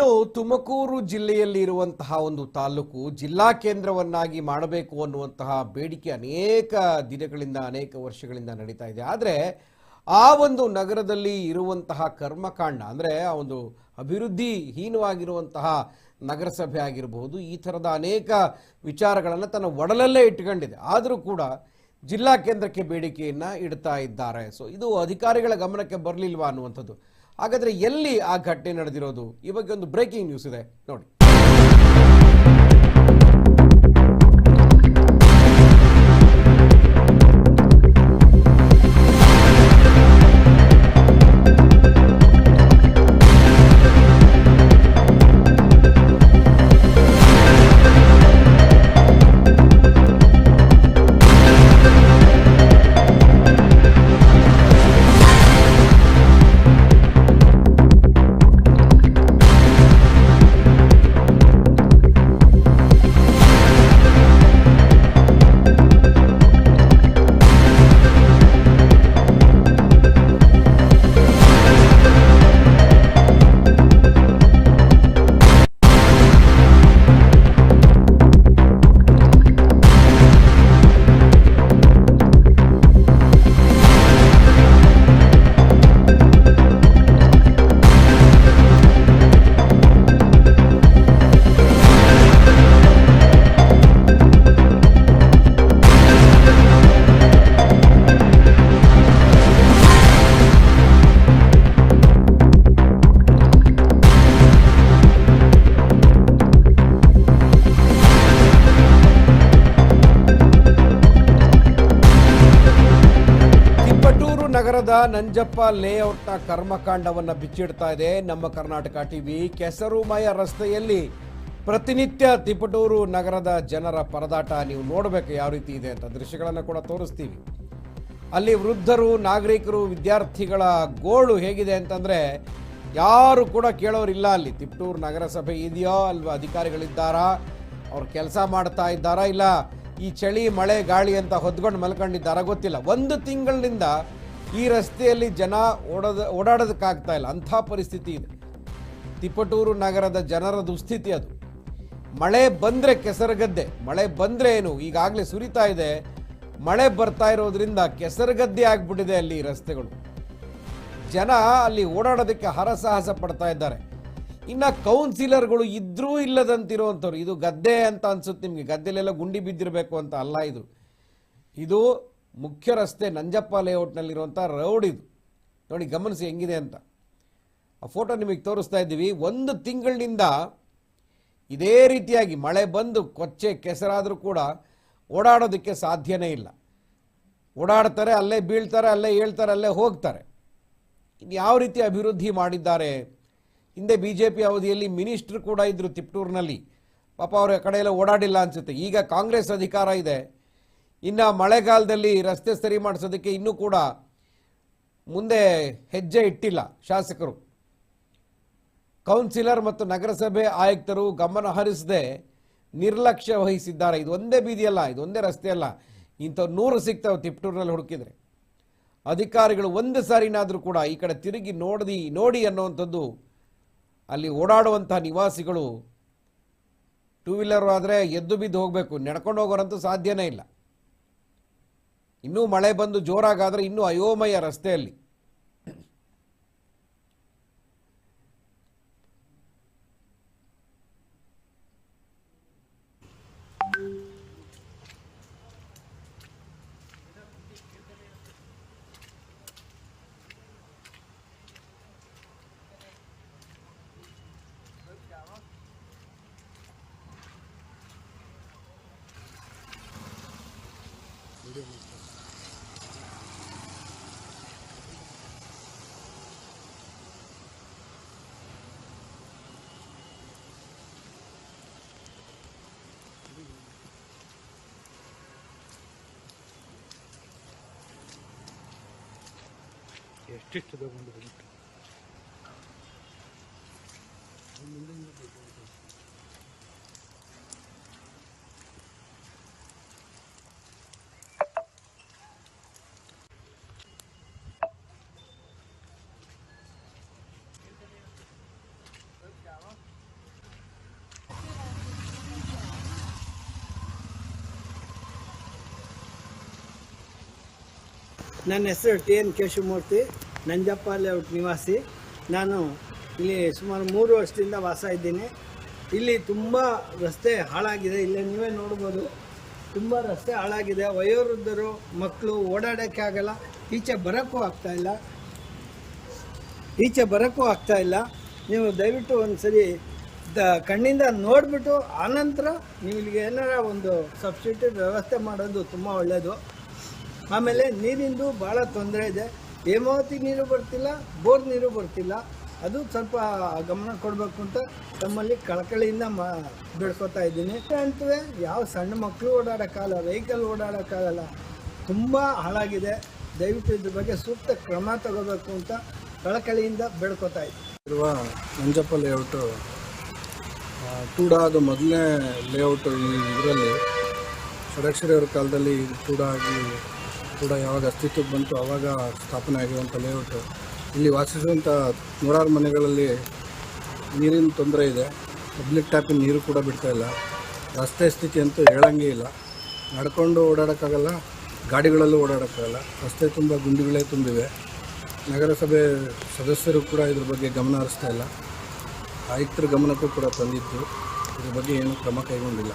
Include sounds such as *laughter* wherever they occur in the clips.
ಇನ್ನು ತುಮಕೂರು ಜಿಲ್ಲೆಯಲ್ಲಿ ಇರುವಂತಹ ಒಂದು ತಾಲೂಕು ಜಿಲ್ಲಾ ಕೇಂದ್ರವನ್ನಾಗಿ ಮಾಡಬೇಕು ಅನ್ನುವಂತಹ ಬೇಡಿಕೆ ಅನೇಕ ದಿನಗಳಿಂದ, ಅನೇಕ ವರ್ಷಗಳಿಂದ ನಡೀತಾ ಇದೆ. ಆದರೆ ಆ ಒಂದು ನಗರದಲ್ಲಿ ಇರುವಂತಹ ಕರ್ಮಕಾಂಡ, ಅಂದರೆ ಆ ಒಂದು ಅಭಿವೃದ್ಧಿ ಹೀನವಾಗಿರುವಂತಹ ನಗರಸಭೆ ಆಗಿರಬಹುದು, ಈ ಥರದ ಅನೇಕ ವಿಚಾರಗಳನ್ನು ತನ್ನ ಒಡಲಲ್ಲೇ ಇಟ್ಕೊಂಡಿದೆ. ಆದರೂ ಕೂಡ ಜಿಲ್ಲಾ ಕೇಂದ್ರಕ್ಕೆ ಬೇಡಿಕೆಯನ್ನು ಇಡ್ತಾ ಇದ್ದಾರೆ. ಸೊ ಇದು ಅಧಿಕಾರಿಗಳ ಗಮನಕ್ಕೆ ಬರಲಿಲ್ವಾ ಅನ್ನುವಂಥದ್ದು. ಹಾಗಾದ್ರೆ ಎಲ್ಲಿ ಆ ಘಟನೆ ನಡೆದಿರೋದು? ಈ ಬಗ್ಗೆ ಒಂದು ಬ್ರೇಕಿಂಗ್ ನ್ಯೂಸ್ ಇದೆ. ನೋಡಿ. ನಗರದ ನಂಜಪ್ಪ ಲೇಔಟ್ನ ಕರ್ಮಕಾಂಡವನ್ನು ಬಿಚ್ಚಿಡ್ತಾ ಇದೆ ನಮ್ಮ ಕರ್ನಾಟಕ ಟಿವಿ. ಕೆಸರುಮಯ ರಸ್ತೆಯಲ್ಲಿ ಪ್ರತಿನಿತ್ಯ ತಿಪಟೂರು ನಗರದ ಜನರ ಪರದಾಟ ನೀವು ನೋಡಬೇಕು ಯಾವ ರೀತಿ ಇದೆ ಅಂತ ದೃಶ್ಯಗಳನ್ನು ಕೂಡ ತೋರಿಸ್ತೀವಿ. ಅಲ್ಲಿ ವೃದ್ಧರು, ನಾಗರಿಕರು, ವಿದ್ಯಾರ್ಥಿಗಳ ಗೋಳು ಹೇಗಿದೆ ಅಂತಂದರೆ ಯಾರು ಕೂಡ ಕೇಳೋರಿಲ್ಲ ಅಲ್ಲಿ. ತಿಪಟೂರು ನಗರಸಭೆ ಇದೆಯೋ ಅಲ್ವಾ ಅಧಿಕಾರಿಗಳಿದ್ದಾರಾ? ಅವ್ರು ಕೆಲಸ ಮಾಡ್ತಾ ಇದ್ದಾರಾ ಇಲ್ಲ? ಈ ಚಳಿ, ಮಳೆ, ಗಾಳಿ ಅಂತ ಹೊದ್ಕೊಂಡು ಮಲ್ಕೊಂಡಿದ್ದಾರಾ ಗೊತ್ತಿಲ್ಲ. ಒಂದು ತಿಂಗಳಿನಿಂದ ಈ ರಸ್ತೆಯಲ್ಲಿ ಜನ ಓಡದ, ಓಡಾಡೋದಕ್ಕಾಗ್ತಾ ಇಲ್ಲ. ಅಂಥ ಪರಿಸ್ಥಿತಿ ಇದೆ. ತಿಪಟೂರು ನಗರದ ಜನರ ದುಸ್ಥಿತಿ ಅದು. ಮಳೆ ಬಂದರೆ ಕೆಸರಗದ್ದೆ. ಮಳೆ ಬಂದರೆ ಏನು? ಈಗಾಗಲೇ ಸುರಿತಾ ಇದೆ. ಮಳೆ ಬರ್ತಾ ಇರೋದ್ರಿಂದ ಕೆಸರಗದ್ದೆ ಆಗಿಬಿಟ್ಟಿದೆ ಅಲ್ಲಿ ರಸ್ತೆಗಳು. ಜನ ಅಲ್ಲಿ ಓಡಾಡೋದಕ್ಕೆ ಹರಸಾಹಸ ಪಡ್ತಾ ಇದ್ದಾರೆ. ಇನ್ನು ಕೌನ್ಸಿಲರ್ಗಳು ಇದ್ರೂ ಇಲ್ಲದಂತಿರುವಂಥವ್ರು ಇದು ಗದ್ದೆ ಅಂತ ಅನ್ಸುತ್ತೆ ನಿಮಗೆ. ಗದ್ದೆಲೆಲ್ಲ ಗುಂಡಿ ಬಿದ್ದಿರಬೇಕು ಅಂತ ಅಲ್ಲ ಇದು. ಇದು ಮುಖ್ಯ ರಸ್ತೆ ನಂಜಪ್ಪ ಲೇಔಟ್ನಲ್ಲಿರುವಂಥ ರೋಡ್ ಇದು. ನೋಡಿ ಗಮನಿಸಿ ಹೆಂಗಿದೆ ಅಂತ. ಆ ಫೋಟೋ ನಿಮಗೆ ತೋರಿಸ್ತಾ ಇದ್ದೀವಿ. ಒಂದು ತಿಂಗಳಿನಿಂದ ಇದೇ ರೀತಿಯಾಗಿ ಮಳೆ ಬಂದು ಕೊಚ್ಚೆ ಕೆಸರಾದರೂ ಕೂಡ ಓಡಾಡೋದಕ್ಕೆ ಸಾಧ್ಯನೇ ಇಲ್ಲ. ಓಡಾಡ್ತಾರೆ, ಅಲ್ಲೇ ಬೀಳ್ತಾರೆ, ಅಲ್ಲೇ ಹೇಳ್ತಾರೆ, ಅಲ್ಲೇ ಹೋಗ್ತಾರೆ. ಇನ್ನು ಯಾವ ರೀತಿ ಅಭಿವೃದ್ಧಿ ಮಾಡಿದ್ದಾರೆ? ಹಿಂದೆ ಬಿ ಜೆ ಪಿ ಅವಧಿಯಲ್ಲಿ ಮಿನಿಸ್ಟ್ರು ಕೂಡ ಇದ್ದರು ತಿಪ್ಟೂರಿನಲ್ಲಿ. ಪಾಪ ಅವರ ಕಡೆಯೆಲ್ಲ ಓಡಾಡಿಲ್ಲ ಅನಿಸುತ್ತೆ. ಈಗ ಕಾಂಗ್ರೆಸ್ ಅಧಿಕಾರ ಇದೆ. ಇನ್ನು ಮಳೆಗಾಲದಲ್ಲಿ ರಸ್ತೆ ಸರಿ ಮಾಡಿಸೋದಕ್ಕೆ ಇನ್ನೂ ಕೂಡ ಮುಂದೆ ಹೆಜ್ಜೆ ಇಟ್ಟಿಲ್ಲ ಶಾಸಕರು. ಕೌನ್ಸಿಲರ್ ಮತ್ತು ನಗರಸಭೆ ಆಯುಕ್ತರು ಗಮನ ಹರಿಸದೆ ನಿರ್ಲಕ್ಷ್ಯ ವಹಿಸಿದ್ದಾರೆ. ಇದು ಒಂದೇ ಬೀದಿಯಲ್ಲ, ಇದು ಒಂದೇ ರಸ್ತೆ ಅಲ್ಲ ಇಂಥವ್ ನೂರು ಸಿಗ್ತಾವೆ ತಿಪ್ಟೂರಿನಲ್ಲಿ ಹುಡುಕಿದರೆ. ಅಧಿಕಾರಿಗಳು ಒಂದು ಸಾರಿನಾದರೂ ಕೂಡ ಈ ಕಡೆ ತಿರುಗಿ ನೋಡಿದಿ, ನೋಡಿ ಅನ್ನುವಂಥದ್ದು ಅಲ್ಲಿ ಓಡಾಡುವಂಥ ನಿವಾಸಿಗಳು ಟೂ ವೀಲರ್ ಆದರೆ ಎದ್ದು ಬಿದ್ದು ಹೋಗಬೇಕು. ನಡ್ಕೊಂಡು ಹೋಗೋರಂತೂ ಸಾಧ್ಯನೇ ಇಲ್ಲ. ಇನ್ನೂ ಮಳೆ ಬಂದು ಜೋರಾಗಾದರೆ ಇನ್ನೂ ಅಯೋಮಯ ರಸ್ತೆಯಲ್ಲಿ. estoy totalmente bonito. ನನ್ನ ಹೆಸರು T N Keshavamurthy Nanjappa layout ನಿವಾಸಿ. ನಾನು ಇಲ್ಲಿ ಸುಮಾರು ಮೂರು ವರ್ಷದಿಂದ ವಾಸ ಇದ್ದೀನಿ. ಇಲ್ಲಿ ತುಂಬ ರಸ್ತೆ ಹಾಳಾಗಿದೆ. ಇಲ್ಲೇ ನೀವೇ ನೋಡ್ಬೋದು. ತುಂಬ ರಸ್ತೆ ಹಾಳಾಗಿದೆ. ವಯೋವೃದ್ಧರು, ಮಕ್ಕಳು ಓಡಾಡೋಕ್ಕೆ ಆಗಲ್ಲ. ಈಚೆ ಬರೋಕ್ಕೂ ಆಗ್ತಾಯಿಲ್ಲ ಈಚೆ ಬರೋಕ್ಕೂ ಆಗ್ತಾಯಿಲ್ಲ ನೀವು ದಯವಿಟ್ಟು ಒಂದು ಸರಿ ದ ಕಣ್ಣಿಂದ ನೋಡಿಬಿಟ್ಟು, ಆನಂತರ ನೀವು ಇಲ್ಲಿಗೆ ಏನಾರ ಒಂದು ಸಬ್ಸಿಡಿ ವ್ಯವಸ್ಥೆ ಮಾಡೋದು ತುಂಬ ಒಳ್ಳೆಯದು ಆಮೇಲೆ ನೀರಿಂದು ಭಾಳ ತೊಂದರೆ ಇದೆ. ಹೇಮಾವತಿ ನೀರು ಬರ್ತಿಲ್ಲ, ಬೋರ್ ನೀರು ಬರ್ತಿಲ್ಲ. ಅದು ಸ್ವಲ್ಪ ಗಮನ ಕೊಡಬೇಕು ಅಂತ ತಮ್ಮಲ್ಲಿ ಕಳಕಳಿಯಿಂದ ಮಾ ಬೆಳ್ಕೊತಾ ಇದ್ದೀನಿ. ಅಂತೂ ಯಾವ ಸಣ್ಣ ಮಕ್ಕಳು ಓಡಾಡೋಕ್ಕಾಗಲ್ಲ ವೆಹಿಕಲ್ ಓಡಾಡೋಕ್ಕಾಗಲ್ಲ, ತುಂಬ ಹಾಳಾಗಿದೆ. ದಯವಿಟ್ಟು ಇದ್ರ ಬಗ್ಗೆ ಸೂಕ್ತ ಕ್ರಮ ತಗೋಬೇಕು ಅಂತ ಕಳಕಳಿಯಿಂದ ಬೆಳ್ಕೊತಾ ಇದ್ದೀನಿ. ಇರುವ ಮಂಜಪ್ಪ ಲೇಔಟು ಕೂಡ ಅದು ಮೊದಲನೇ ಲೇಔಟು ಇದರಲ್ಲಿ ಷಡಕ್ಷರಿ ಕಾಲದಲ್ಲಿ ಕೂಡ ಆಗಿ ಟೂಡಾ ಯಾವಾಗ ಅಸ್ತಿತ್ವಕ್ಕೆ ಬಂತು ಆವಾಗ ಸ್ಥಾಪನೆ ಆಗಿರುವಂಥ ಲೇಔಟು ಇಲ್ಲಿ ವಾಸಿಸುವಂಥ ನೂರಾರು ಮನೆಗಳಲ್ಲಿ ನೀರಿನ ತೊಂದರೆ ಇದೆ. ಪಬ್ಲಿಕ್ ಟ್ಯಾಪಿನ ನೀರು ಕೂಡ ಬಿಡ್ತಾ ಇಲ್ಲ. ರಸ್ತೆ ಸ್ಥಿತಿ ಅಂತೂ ಹೇಳಂಗೇ ಇಲ್ಲ. ನಡ್ಕೊಂಡು ಓಡಾಡೋಕ್ಕಾಗಲ್ಲ, ಗಾಡಿಗಳಲ್ಲೂ ಓಡಾಡೋಕ್ಕಾಗಲ್ಲ. ರಸ್ತೆ ತುಂಬ, ಗುಂಡಿಗಳೇ ತುಂಬಿವೆ. ನಗರಸಭೆ ಸದಸ್ಯರು ಕೂಡ ಇದ್ರ ಬಗ್ಗೆ ಗಮನ ಹರಿಸ್ತಾ ಇಲ್ಲ. ಆಯುಕ್ತರ ಗಮನಕ್ಕೂ ಕೂಡ ತಂದಿತ್ತು ಇದ್ರ ಬಗ್ಗೆ ಏನು ಕ್ರಮ ಕೈಗೊಂಡಿಲ್ಲ.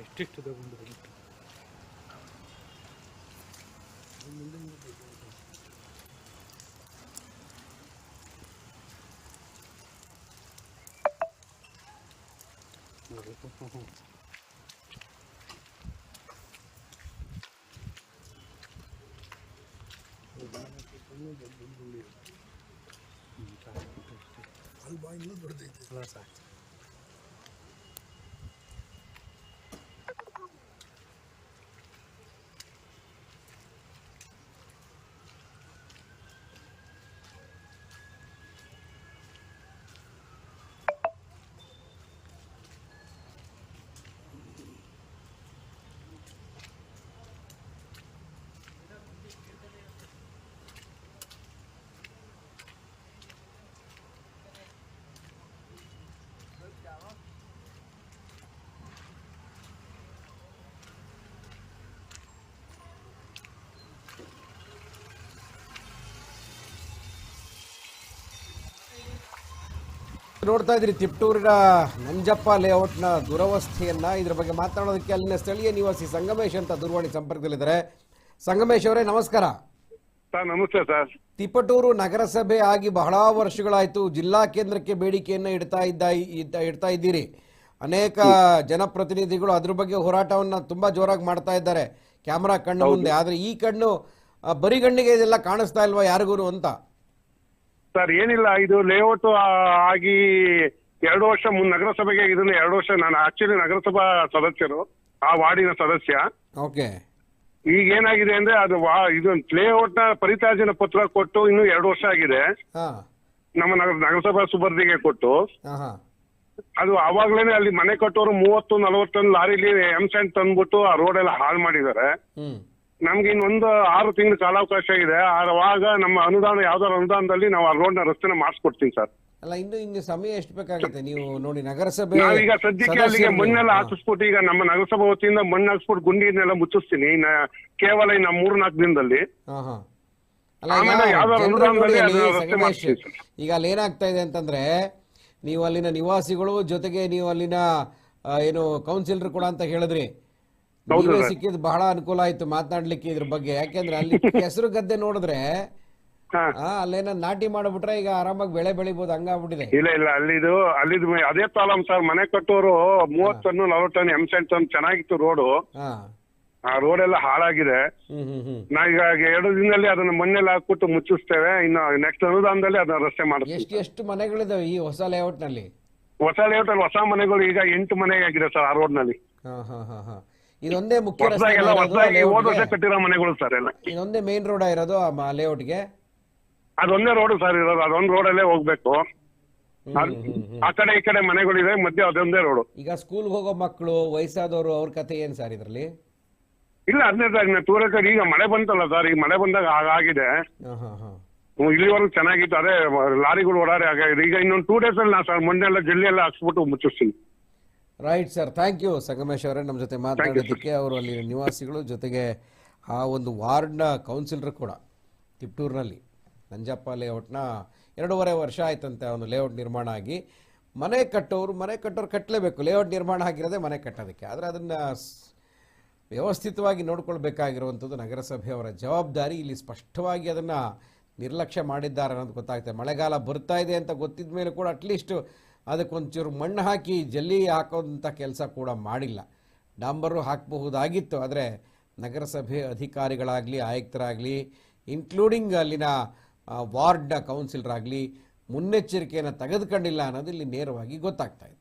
ಎಷ್ಟಿಷ್ಟು ತಗೊಂಡು ಬಂತು ಅಲ್ಲ ಸಾಕು ನೋಡ್ತಾ ಇದ್ರಿ ತಿಪ್ಟೂರಿನ ನಂಜಪ್ಪ ಲೇಔಟ್ನ ದುರವಸ್ಥೆಯನ್ನ. ಇದ್ರ ಬಗ್ಗೆ ಮಾತನಾಡೋದಕ್ಕೆ ಅಲ್ಲಿನ ಸ್ಥಳೀಯ ನಿವಾಸಿ ಸಂಗಮೇಶ್ ಅಂತ ದೂರವಾಣಿ ಸಂಪರ್ಕದಲ್ಲಿದ್ದಾರೆ. ಸಂಗಮೇಶ್ ಅವರೇ ನಮಸ್ಕಾರ. ಸರ್ ನಮಸ್ತೆ ಸರ್. ತಿಪಟೂರು ನಗರಸಭೆ ಆಗಿ ಬಹಳ ವರ್ಷಗಳಾಯ್ತು. ಜಿಲ್ಲಾ ಕೇಂದ್ರಕ್ಕೆ ಬೇಡಿಕೆಯನ್ನ ಇಡ್ತಾ ಇದ್ದ ಇಡ್ತಾ ಇದ್ದೀರಿ. ಅನೇಕ ಜನಪ್ರತಿನಿಧಿಗಳು ಅದ್ರ ಬಗ್ಗೆ ಹೋರಾಟವನ್ನ ತುಂಬಾ ಜೋರಾಗಿ ಮಾಡ್ತಾ ಇದ್ದಾರೆ. ಕ್ಯಾಮರಾ ಕಣ್ಣು ಮುಂದೆ. ಆದ್ರೆ ಈ ಕಣ್ಣು ಬರಿಗಣ್ಣಿಗೆ ಇದೆಲ್ಲ ಕಾಣಿಸ್ತಾ ಇಲ್ವಾ ಯಾರಿಗೂ ಅಂತ? ಸರ್ ಏನಿಲ್ಲ ಇದು ಲೇಔಟ್ ಆಗಿ ಎರಡು ವರ್ಷ ಮುನ್ ನಗರಸಭೆಗೆ ಇದನ್ನ ಎರಡು ವರ್ಷ ನಾನು ಆಕ್ಚುಲಿ ನಗರಸಭಾ ಸದಸ್ಯರು ಆ ವಾರ್ಡಿನ ಸದಸ್ಯ. ಓಕೆ. ಈಗ ಏನಾಗಿದೆ ಅಂದ್ರೆ ಅದು ವಾ ಇದು ಲೇಔಟ್ನ ಪರಿತಾಜನ ಪತ್ರ ಕೊಟ್ಟು ಇನ್ನು ಎರಡು ವರ್ಷ ಆಗಿದೆ. ಹಾ. ನಮ್ಮ ನಗರ ನಗರಸಭಾ ಸುಬರ್ದಿಗೆ ಕೊಟ್ಟು. ಹಾ ಹಾ. ಅದು ಅವಾಗ್ಲೇನೆ ಅಲ್ಲಿ ಮನೆ ಕಟ್ಟೋರು ಮೂವತ್ತು ನಲವತ್ತೊಂದು ಲಾರಿಲಿ ಎಂ ಸ್ಯಾಂಡ್ ತಂದ್ಬಿಟ್ಟು ಆ ರೋಡ್ ಎಲ್ಲ ಹಾಳು ಮಾಡಿದ್ದಾರೆ. ಹ್ಮ್. ನಮ್ಗೆ ಇನ್ನೊಂದು ಆರು ತಿಂಗಳು ಕಾಲಾವಕಾಶ ಇದೆ. ಆವಾಗ ನಮ್ಮ ಅನುದಾನ ಯಾವ್ದಾದ್ರು ಅನುದಾನದಲ್ಲಿ ನಾವು ಆ ರೋಡ್ನ ರಸ್ತೆನ ಮಾಡಿಸ್ಕೊಡ್ತೀನಿ ಸರ್. ಅಲ್ಲ ಇನ್ನು ಇನ್ನು ಸಮಯ ಎಷ್ಟು ಬೇಕಾಗುತ್ತೆ? ನೀವು ನೋಡಿ ನಗರಸಭೆ ಈಗ ಸದ್ಯಕ್ಕೆ ಅಲ್ಲಿಗೆ ಸದಸ್ಯರು ಮಣ್ಣೆಲ್ಲ. ಹಾಕಿಸ್ಬಿಟ್ಟು ಈಗ ನಮ್ಮ ನಗರಸಭಾ ವತಿಯಿಂದ ಮಣ್ಣು ಹಾಕಿಸ್ಬಿಟ್ಟು ಗುಂಡಿನೆಲ್ಲ ಮುಚ್ಚಿಸ್ತೀನಿ. ಇನ್ನ ಕೇವಲ ಇನ್ನ ಮೂರ್ ನಾಲ್ಕು ದಿನದಲ್ಲಿ. ಹಾ, ಹಾ. ಅಲ್ಲ ಆಮೇಲೆ ಈಗ ಯಾವ್ದಾದ್ರು ಜನರು ಅನುದಾನದಲ್ಲಿ ನೋಡಿ ಅಲ್ಲಿ ಅದನ್ನ ರಸ್ತೆ ಸಂಗಮೇಶ್, ಮಾಡ್ತೀವಿ ಈಗ ಅಲ್ಲಿ ಏನಾಗ್ತಾ ಇದೆ ಅಂತಂದ್ರೆ ನೀವು ಅಲ್ಲಿನ ನಿವಾಸಿಗಳು ಜೊತೆಗೆ ನೀವು ಅಲ್ಲಿನ ಆ, ಏನು ಕೌನ್ಸಿಲರ್ ಕೂಡ ಅಂತ ಹೇಳಿದ್ರಿ. ನೀವೇ. ಸಿಕ್ಕಿದ್ ಬಹಳ ಅನುಕೂಲ ಆಯ್ತು ಮಾತನಾಡ್ಲಿಕ್ಕೆ ಇದ್ರ ಬಗ್ಗೆ. ಯಾಕೆಂದ್ರೆ ಅಲ್ಲಿ *laughs* ಹೆಸರು ಗದ್ದೆ ನೋಡಿದ್ರೆ ಅಲ್ಲೇನ ನಾಟಿ ಮಾಡ್ಬಿಟ್ರೆ ಈಗ ಆರಾಮಾಗಿ ಬೆಳೆ ಬೆಳಿಬಹುದು ಹಂಗಾಗ್ಬಿಟ್ಟಿದೆ. ಇಲ್ಲ ಇಲ್ಲ ಅಲ್ಲಿದು ಅಲ್ಲಿದು ಅದೇ ಪ್ರಾಬ್ಲಮ್ ಸರ್ ಮನೆ ಕಟ್ಟೋರು ಮೂವತ್ ಟನ್ ನಲವತ್ತು ಟನ್ ಎಂ ಸೆಂಟ್ ಟನ್ ಚೆನ್ನಾಗಿತ್ತು ರೋಡು. ಆ ರೋಡ್ ಎಲ್ಲ ಹಾಳಾಗಿದೆ ನಾವೀಗ ಎರಡು ದಿನದಲ್ಲಿ ಅದನ್ನ ಮಣ್ಣೆಲ್ಲ ಹಾಕ್ಬಿಟ್ಟು ಮುಚ್ಚಿಸ್ತೇವೆ. ಇನ್ನು ನೆಕ್ಸ್ಟ್ ಅನುದಾನದಲ್ಲಿ ಅದನ್ನ ರಸ್ತೆ ಮಾಡ್ತೀವಿ ಎಷ್ಟು ಎಷ್ಟು ಮನೆಗಳಿದಾವೆ ಈ ಹೊಸ ಲೇಔಟ್ನಲ್ಲಿ? ಹೊಸ ಲೇಔಟ್ ಅಲ್ಲಿ ಹೊಸ ಮನೆಗಳು ಈಗ ಎಂಟು ಮನೆ ಆಗಿದೆ ಸರ್ ಆ ರೋಡ್ನಲ್ಲಿ. ಹಾ ಹಾ ಹಾ ಹಾ. ಇದೊಂದೇ ಮುಖ್ಯ ರಸ್ತೆ? ಕಟ್ಟಿರೋ ಮನೆಗಳು ಸರ್ ಎಲ್ಲ. ಇದೊಂದೇ ಮೇನ್ ರೋಡ್ ಇರೋದು ಆ ಲೇಔಟ್ಗೆ ಅದೊಂದೇ ರೋಡ್ ಸರ್ ಇರೋದು. ಅದೊಂದು ರೋಡಲ್ಲೇ ಹೋಗ್ಬೇಕು. ಆ ಕಡೆ ಈ ಕಡೆ ಮನೆಗಳಿದೆ ಮಧ್ಯೆ ಅದೊಂದೇ ರೋಡ್ ಈಗ ಸ್ಕೂಲ್ ಹೋಗೋ ಮಕ್ಕಳು ವಯಸ್ಸಾದವರು ಅವ್ರ ಕತೆ ಏನ್ ಸರ್ ಇದ್ರಲ್ಲಿ? ಇಲ್ಲ ಹದಿನೈದು ಟೂರಿಸ್ಟ್ ಈಗ ಮಳೆ ಬಂತಲ್ಲ ಸರ್ ಈಗ ಮಳೆ ಬಂದಾಗ ಹ್ಮ್, ಇಲ್ಲಿವರೆಗೂ ಚೆನ್ನಾಗಿತ್ತು. ಅದೇ ಲಾರಿಗಳು ಓಡಾಡಿ ಆಗಿದೆ ಈಗ ಇನ್ನೊಂದು ಟೂ ಡೇಸ್ ಅಲ್ಲಿ ನಾ ಸರ್ ಮೊನ್ನೆ ಎಲ್ಲ ಜಲ್ಲಿ ಎಲ್ಲ ಹಾಕ್ಸ್ಬಿಟ್ಟು ಮುಚ್ಚಿಸ್ತೀನಿ. Right sir thank you Sangamesh ಅವರೇ ನಮ್ಮ ಜೊತೆ ಮಾತಾಡೋದಕ್ಕೆ ಅವರು ಅಲ್ಲಿ ನಿವಾಸಿಗಳು ಜೊತೆಗೆ ಆ ಒಂದು ವಾರ್ಡ್ನ ಕೌನ್ಸಿಲರ್ ಕೂಡ ತಿಪ್ಟೂರಿನಲ್ಲಿ ನಂಜಪ್ಪ ಲೇಔಟ್ನ ಎರಡೂವರೆ ವರ್ಷ ಆಯ್ತಂತೆ ಒಂದು ಲೇಔಟ್ ನಿರ್ಮಾಣ ಆಗಿ. ಮನೆ ಕಟ್ಟೋರು ಮನೆ ಕಟ್ಟೋರು ಕಟ್ಟಲೇಬೇಕು. ಲೇಔಟ್ ನಿರ್ಮಾಣ ಆಗಿರೋದೇ ಮನೆ ಕಟ್ಟೋದಕ್ಕೆ. ಆದರೆ ಅದನ್ನು ವ್ಯವಸ್ಥಿತವಾಗಿ ನೋಡ್ಕೊಳ್ಬೇಕಾಗಿರುವಂಥದ್ದು ನಗರಸಭೆಯವರ ಜವಾಬ್ದಾರಿ. ಇಲ್ಲಿ ಸ್ಪಷ್ಟವಾಗಿ ಅದನ್ನು ನಿರ್ಲಕ್ಷ್ಯ ಮಾಡಿದ್ದಾರೆ ಅನ್ನೋದು ಗೊತ್ತಾಗ್ತದೆ. ಮಳೆಗಾಲ ಬರ್ತಾ ಇದೆ ಅಂತ ಗೊತ್ತಿದ ಮೇಲೆ ಕೂಡ ಅಟ್ಲೀಸ್ಟ್ ಅದಕ್ಕೊಂಚೂರು ಮಣ್ಣು ಹಾಕಿ ಜಲ್ಲಿ ಹಾಕೋಂಥ ಕೆಲಸ ಕೂಡ ಮಾಡಿಲ್ಲ. ಡಾಂಬರು ಹಾಕಬಹುದಾಗಿತ್ತು, ಆದರೆ ನಗರಸಭೆ ಅಧಿಕಾರಿಗಳಾಗಲಿ, ಆಯುಕ್ತರಾಗಲಿ ಇನ್ಕ್ಲೂಡಿಂಗ್ ಅಲ್ಲಿನ ವಾರ್ಡ್ನ ಕೌನ್ಸಿಲರ್ ಆಗಲಿ ಮುನ್ನೆಚ್ಚರಿಕೆಯನ್ನು ತೆಗೆದುಕೊಂಡಿಲ್ಲ ಅನ್ನೋದು ಇಲ್ಲಿ ನೇರವಾಗಿ ಗೊತ್ತಾಗ್ತಾ ಇದೆ